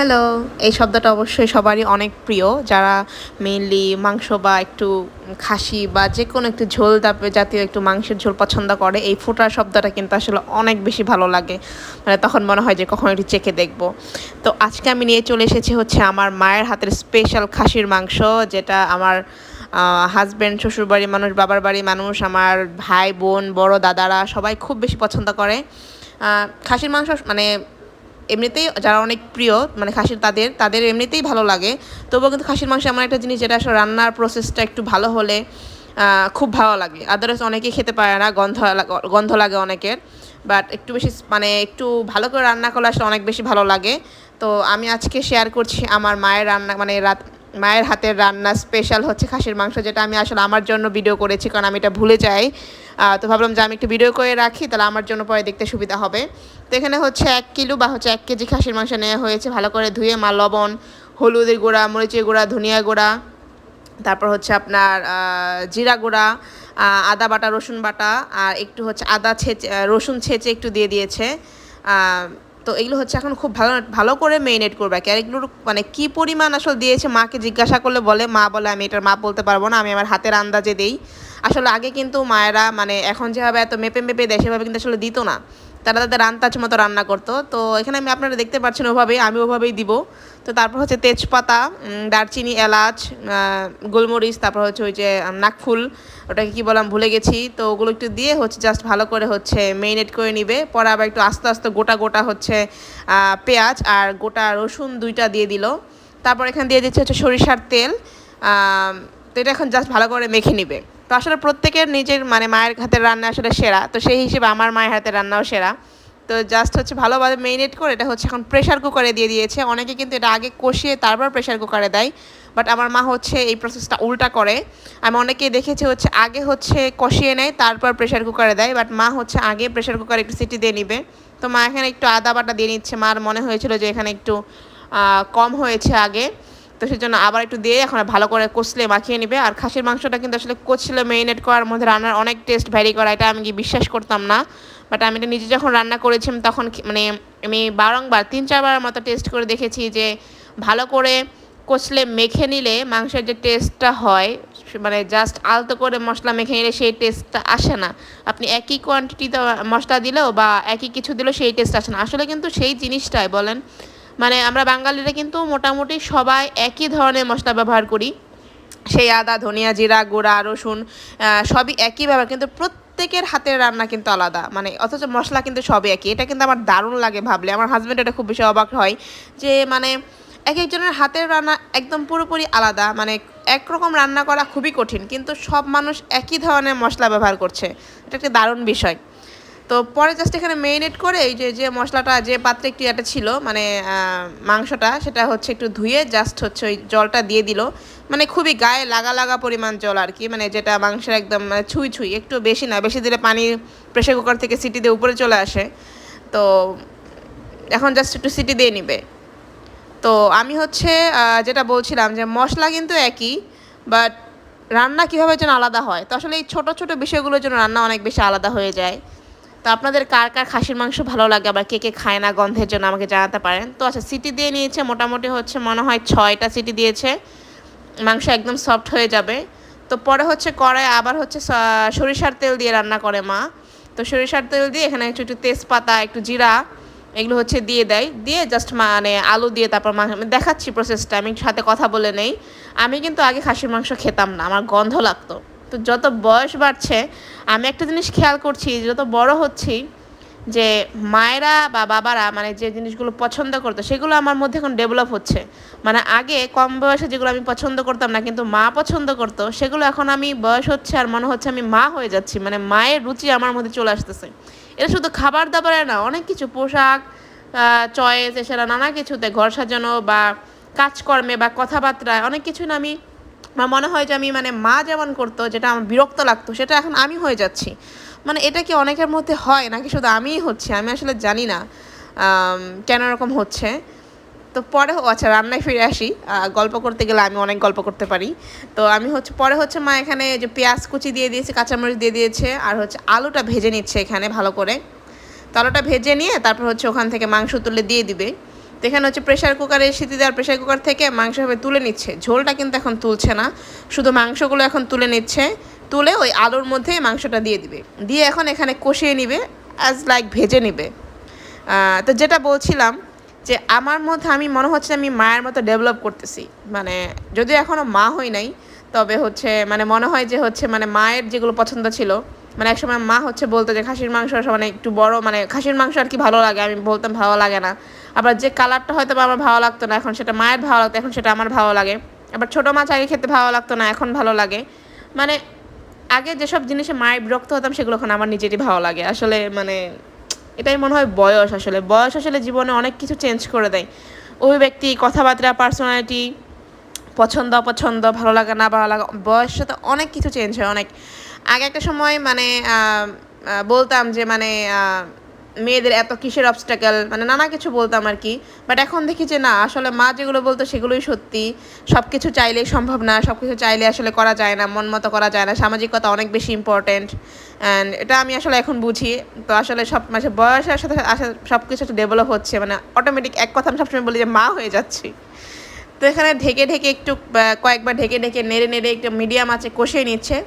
Hello এই শব্দটা অবশ্যই সবারই অনেক প্রিয়। যারা মেইনলি মাংস বা একটু খাসি বা যে কোনো একটু ঝোল দাপে জাতীয় একটু মাংসের ঝোল পছন্দ করে, এই ফোটার শব্দটা কিন্তু আসলে অনেক বেশি ভালো লাগে। মানে তখন মনে হয় যে কখন একটু চেখে দেখব। তো আজকে আমি নিয়ে চলে এসেছি হচ্ছে আমার মায়ের হাতের স্পেশাল খাসির মাংস, যেটা আমার হাজব্যান্ড শ্বশুরবাড়ির মানুষ, বাবার বাড়ির মানুষ, আমার ভাই, বোন, বড় দাদারা সবাই খুব বেশি পছন্দ করে। খাসির মাংস মানে এমনিতেই যারা অনেক প্রিয় মানে খাসির তাদের তাদের এমনিতেই ভালো লাগে। তবুও কিন্তু খাসির মাংস এমন একটা জিনিস যেটা আসলে রান্নার প্রসেসটা একটু ভালো হলে খুব ভালো লাগে। আদারওয়াইজ অনেকেই খেতে পারে না, গন্ধ গন্ধ লাগে অনেকের। বাট একটু বেশি মানে একটু ভালো করে রান্না করলে আসলে অনেক বেশি ভালো লাগে। তো আমি আজকে শেয়ার করছি আমার মায়ের রান্না মানে রাত মায়ের হাতের রান্না স্পেশাল হচ্ছে খাসির মাংস, যেটা আমি আসলে আমার জন্য ভিডিও করেছি, কারণ আমি এটা ভুলে যাই। তো ভাবলাম যে আমি একটু ভিডিও করে রাখি, তাহলে আমার জন্য পরে দেখতে সুবিধা হবে। তো এখানে হচ্ছে এক কিলো বা হচ্ছে এক কেজি খাসির মাংস নেওয়া হয়েছে, ভালো করে ধুয়ে মা লবণ, হলুদের গুঁড়া, মরিচের গুঁড়া, ধনিয়া গুঁড়া, তারপর হচ্ছে আপনার জিরা গুঁড়া আদা বাটা, রসুন বাটা, আর একটু হচ্ছে আদা ছেঁচে রসুন ছেঁচে একটু দিয়ে দিয়েছে। তো এগুলো হচ্ছে এখন খুব ভালো ভালো করে মেরিনেট করবে। আর এগুলোর মানে কি পরিমাণ আসলে দিয়েছে মাকে জিজ্ঞাসা করলে বলে, মা বলে আমি এটার মাপ বলতে পারব না, আমি আমার হাতের আন্দাজে দেই। আসলে আগে কিন্তু মায়েরা মানে এখন যেভাবে এত মেপে মেপে দেয় সেভাবে কিন্তু আসলে দিত না। তারা তাদের আন্দাজ মতো রান্না করতো। তো এখানে আমি আপনারা দেখতে পাচ্ছেন ওভাবেই আমি ওভাবেই দিব। তো তারপর হচ্ছে তেজপাতা দারচিনি, এলাচ গোলমরিচ, তারপর হচ্ছে ওই যে নাকফুল, ওটাকে কি বললাম, ভুলে গেছি। তো ওগুলো একটু দিয়ে হচ্ছে জাস্ট ভালো করে হচ্ছে মেরিনেট করে নিবে। পরে আবার একটু আস্তে আস্তে গোটা গোটা হচ্ছে পেঁয়াজ আর গোটা রসুন দুইটা দিয়ে দিল। তারপর এখানে দিয়ে দিচ্ছে হচ্ছে সরিষার তেল। তো এটা এখন জাস্ট ভালো করে মেখে নিবে। তো আসলে প্রত্যেকের নিজের মানে মায়ের হাতের রান্না আসলে সেরা। তো সেই হিসেবে আমার মায়ের হাতের রান্নাও সেরা। তো জাস্ট হচ্ছে ভালোভাবে মেরিনেট করে এটা হচ্ছে এখন প্রেশার কুকারে দিয়ে দিয়েছে। অনেকে কিন্তু এটা আগে কষিয়ে তারপর প্রেশার কুকারে দেয়। বাট আমার মা হচ্ছে এই প্রসেসটা উল্টা করে। আমি অনেকেই দেখেছি হচ্ছে আগে হচ্ছে কষিয়ে নেয়, তারপর প্রেশার কুকারে দেয়। বাট মা হচ্ছে আগে প্রেশার কুকারে একটু সিটি দিয়ে নিবে। তো মা এখানে একটু আদা বাটা দিয়ে নিচ্ছে। মার মনে হয়েছিল যে এখানে একটু কম হয়েছে আগে। তো সেজন্য আবার একটু দিয়ে এখন ভালো করে কষলে মাখিয়ে নিবে। আর খাসির মাংসটা কিন্তু আসলে কষলে মেরিনেট করার মধ্যে রান্নার অনেক টেস্ট ভ্যারি করা, এটা আমি কি বিশ্বাস করতাম না। বাট আমি এটা নিজে যখন রান্না করেছিলাম তখন মানে আমি বারংবার, তিন চারবার মতো টেস্ট করে দেখেছি যে ভালো করে কষলে মেখে নিলে মাংসের যে টেস্টটা হয় মানে জাস্ট আলতো করে মশলা মেখে নিলে সেই টেস্টটা আসে না। আপনি একই কোয়ান্টিটিতে মশলা দিলেও বা একই কিছু দিলেও সেই টেস্ট আসে না। আসলে কিন্তু সেই জিনিসটাই, বলেন। মানে আমরা বাঙালিরা কিন্তু মোটামুটি সবাই একই ধরনের মশলা ব্যবহার করি। সেই আদা, ধনিয়া জিরা, গুঁড়া, রসুন সবই একই ব্যবহার, কিন্তু প্রত্যেকের হাতের রান্না কিন্তু আলাদা। মানে অথচ মশলা কিন্তু সবই একই। এটা কিন্তু আমার দারুণ লাগে ভাবলে। আমার হাজব্যান্ড এটা খুব বেশি অবাক হয় যে মানে এক একজনের হাতের রান্না একদম পুরোপুরি আলাদা। মানে একরকম রান্না করা খুবই কঠিন, কিন্তু সব মানুষ একই ধরনের মশলা ব্যবহার করছে। এটা একটা দারুণ বিষয়। তো পরে জাস্ট এখানে মেরিনেট করে এই যে যে মশলাটা, যে পাত্রে একটু এটা ছিল মানে মাংসটা, সেটা হচ্ছে একটু ধুয়ে জাস্ট হচ্ছে ওই জলটা দিয়ে দিল। মানে খুবই গায়ে লাগা লাগা পরিমাণ জল আর কি মানে যেটা মাংসের একদম মানে ছুঁই ছুঁই, একটু বেশি না, বেশি দিলে পানি প্রেশার কুকার থেকে সিটি দিয়ে উপরে চলে আসে। তো এখন জাস্ট একটু সিটি দিয়ে নিবে। তো আমি হচ্ছে যেটা বলছিলাম যে মশলা কিন্তু একই বাট রান্না কীভাবে যেন আলাদা হয়? তো আসলে এই ছোটো ছোটো বিষয়গুলোর জন্য রান্না অনেক বেশি আলাদা হয়ে যায়। তো আপনাদের কার কার খাসির মাংস ভালো লাগে? আবার কে কে খায় না গন্ধের জন্য আমাকে জানাতে পারেন। তো আচ্ছা সিটি দিয়ে নিয়েছে, মোটামুটি হচ্ছে মনে হয় ছয়টা সিটি দিয়েছে। মাংস একদম সফট হয়ে যাবে। তো পরে হচ্ছে কড়াই, আবার হচ্ছে সরিষার তেল দিয়ে রান্না করে মা। তো সরিষার তেল দিয়ে এখানে একটু একটু তেজপাতা, একটু জিরা, এগুলো হচ্ছে দিয়ে দেয়। দিয়ে জাস্ট মানে আলু দিয়ে তারপর মাংস দেখাচ্ছি প্রসেসটা আমি সাথে কথা বলে নেই। আমি কিন্তু আগে খাসির মাংস খেতাম না, আমার গন্ধ লাগতো। তো যত বয়স বাড়ছে, আমি একটা জিনিস খেয়াল করছি, যত বড় হচ্ছি, যে মায়েরা বা বাবারা মানে যে জিনিসগুলো পছন্দ করতো, সেগুলো আমার মধ্যে এখন ডেভেলপ হচ্ছে। মানে আগে কম বয়সে যেগুলো আমি পছন্দ করতাম না, কিন্তু মা পছন্দ করতো, সেগুলো এখন আমি বয়স হচ্ছে আর মনে হচ্ছে আমি মা হয়ে যাচ্ছি মানে মায়ের রুচি আমার মধ্যে চলে আসতেছে। এটা শুধু খাবার দাবারে না, অনেক কিছু, পোশাক চয়েস, এছাড়া নানা কিছুতে ঘর সাজানো বা কাজকর্মে বা কথাবার্তায় অনেক কিছু না আমি আমার মনে হয় যে আমি মানে মা যেমন করতো, যেটা আমার বিরক্ত লাগতো, সেটা এখন আমি হয়ে যাচ্ছি। মানে এটা কি অনেকের মধ্যে হয় নাকি শুধু আমিই হচ্ছে? আমি আসলে জানি না কেন এরকম হচ্ছে। তো পরে আচ্ছা রান্নায় ফিরে আসি। গল্প করতে গেলে আমি অনেক গল্প করতে পারি। তো আমি হচ্ছে, পরে হচ্ছে মা এখানে যে পেঁয়াজ কুচি দিয়ে দিয়েছে, কাঁচামরিচ দিয়ে দিয়েছে, আর হচ্ছে আলুটা ভেজে নিচ্ছে এখানে ভালো করে। তো আলুটা ভেজে নিয়ে তারপর হচ্ছে ওখান থেকে মাংস তুলে দিয়ে দিবে। তো এখানে হচ্ছে প্রেশার কুকারে সিটি দেওয়ার প্রেশার কুকার থেকে মাংস ভাবে তুলে নিচ্ছে। ঝোলটা কিন্তু এখন তুলছে না, শুধু মাংসগুলো এখন তুলে নিচ্ছে, তুলে ওই আলুর মধ্যে মাংসটা দিয়ে দিবে। দিয়ে এখন এখানে কষিয়ে নিবে অ্যাজ লাইক ভেজে নিবে। তো যেটা বলছিলাম যে আমার মধ্যে আমি মনে হচ্ছে আমি মায়ের মতো ডেভেলপ করতেছি। মানে যদিও এখনও মা হই নাই, তবে হচ্ছে মানে মনে হয় যে হচ্ছে মানে মায়ের যেগুলো পছন্দ ছিল মানে একসময় মা হচ্ছে বলতো যে খাসির মাংস মানে একটু বড় মানে খাসির মাংস আর কি ভালো লাগে, আমি বলতাম ভালো লাগে না। আবার যে কালারটা হয়তো আমার ভালো লাগতো না, এখন সেটা মায়ের ভালো লাগতো, এখন সেটা আমার ভালো লাগে। আবার ছোটো মাছ আগে খেতে ভালো লাগতো না, এখন ভালো লাগে। মানে আগে যেসব জিনিসে মায়ের বিরক্ত হতাম, সেগুলো এখন আমার নিজেরই ভালো লাগে। আসলে মানে এটাই মনে হয় বয়স আসলে। বয়স আসলে জীবনে অনেক কিছু চেঞ্জ করে দেয়। অভিব্যক্তি, কথাবার্তা পার্সোনালিটি পছন্দ, অপছন্দ, ভালো লাগা, না ভালো লাগা, বয়সের সাথে অনেক কিছু চেঞ্জ হয়, অনেক। আগে একটা সময় মানে বলতাম যে মানে মেয়েদের এত কিসের অবস্টাকেল মানে নানা কিছু বলতাম আর কি। বাট এখন দেখি যে না, আসলে মা যেগুলো বলতো সেগুলোই সত্যি। সব কিছু চাইলেই সম্ভব না সব কিছু চাইলে আসলে করা যায় না, মন মতো করা যায় না। সামাজিকতা অনেক বেশি ইম্পর্ট্যান্ট অ্যান্ড এটা আমি আসলে এখন বুঝি। তো আসলে সব মানে বয়সের সাথে আসলে সব কিছু ডেভেলপ হচ্ছে। মানে অটোমেটিক এক কথা আমি সবসময় বলি যে মা হয়ে যাচ্ছি। তো এখানে ঢেকে ঢেকে একটু কয়েকবার ঢেকে ঢেকে, নেড়ে নেড়ে একটু মিডিয়াম আছে কষিয়ে নিচ্ছে।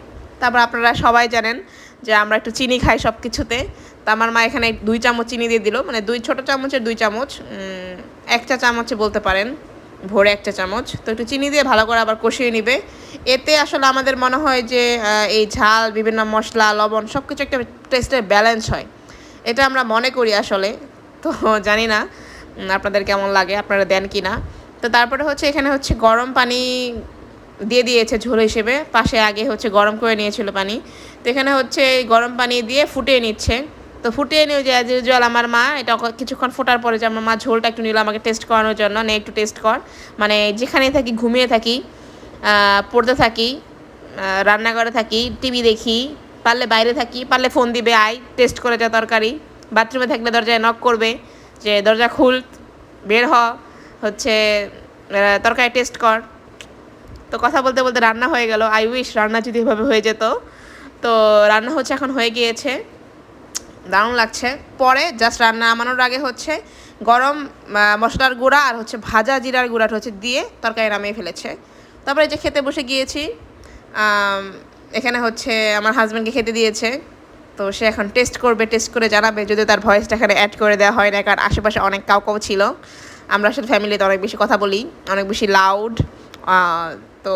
তারপর আপনারা সবাই জানেন যে আমরা একটু চিনি খাই সব কিছুতে তো আমার মা এখানে দুই চামচ চিনি দিয়ে দিল। মানে দুই ছোটো চামচের দুই চামচ এক চা চামচে বলতে পারেন, ভোরে এক চা চামচ। তো একটু চিনি দিয়ে ভালো করে আবার কষিয়ে নিবে। এতে আসলে আমাদের মনে হয় যে এই ঝাল, বিভিন্ন মশলা, লবণ সব কিছু একটা টেস্টের ব্যালেন্স হয়। এটা আমরা মনে করি আসলে। তো জানি না আপনাদের কেমন লাগে, আপনারা দেন কি না তো তারপরে হচ্ছে এখানে হচ্ছে গরম পানি দিয়ে দিয়েছে ঝোল হিসেবে। পাশে আগে হচ্ছে গরম করে নিয়েছিল পানি। তো এখানে হচ্ছে এই গরম পানি দিয়ে ফুটিয়ে নিচ্ছে। তো ফুটিয়ে নিয়ে যে অ্যাজ ইউজুয়াল আমার মা, এটা কিছুক্ষণ ফোটার পরে যে আমার মা ঝোলটা একটু নিল আমাকে টেস্ট করানোর জন্য, নে একটু টেস্ট কর। মানে যেখানে থাকি, ঘুমিয়ে থাকি পড়তে থাকি রান্নাঘরে থাকি টিভি দেখি, পারলে বাইরে থাকি, পারলে ফোন দিবে, আয় টেস্ট করে যা তরকারি। বাথরুমে থাকলে দরজায় নক করবে, যে দরজা খুল, বের হ, হচ্ছে তরকারি টেস্ট কর। তো কথা বলতে বলতে রান্না হয়ে গেল। আই উইশ রান্না যদি এভাবে হয়ে যেত। তো রান্না হচ্ছে এখন হয়ে গিয়েছে। দারুণ লাগছে। পরে জাস্ট রান্না নামানোর আগে হচ্ছে গরম মশলার গুঁড়া আর হচ্ছে ভাজা জিরার গুঁড়াটা হচ্ছে দিয়ে তরকারি নামিয়ে ফেলেছে। তারপরে যে খেতে বসে গিয়েছি এখানে হচ্ছে আমার হাজব্যান্ডকে খেতে দিয়েছে। তো সে এখন টেস্ট করবে টেস্ট করে জানাবে। যদি তার ভয়েসটা এখানে অ্যাড করে দেওয়া হয় না, কারণ আশেপাশে অনেক কাউ কাউ ছিল। আমরা আসলে ফ্যামিলিতে অনেক বেশি কথা বলি, অনেক বেশি লাউড তো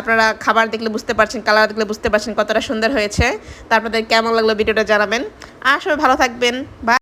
আপনারা খাবার দেখলে বুঝতে পারছেন, কালার দেখলে বুঝতে পারছেন কতটা সুন্দর হয়েছে। তারপরে কেমন লাগল ভিডিওটা জানাবেন। আর সবাই ভালো থাকবেন। বাই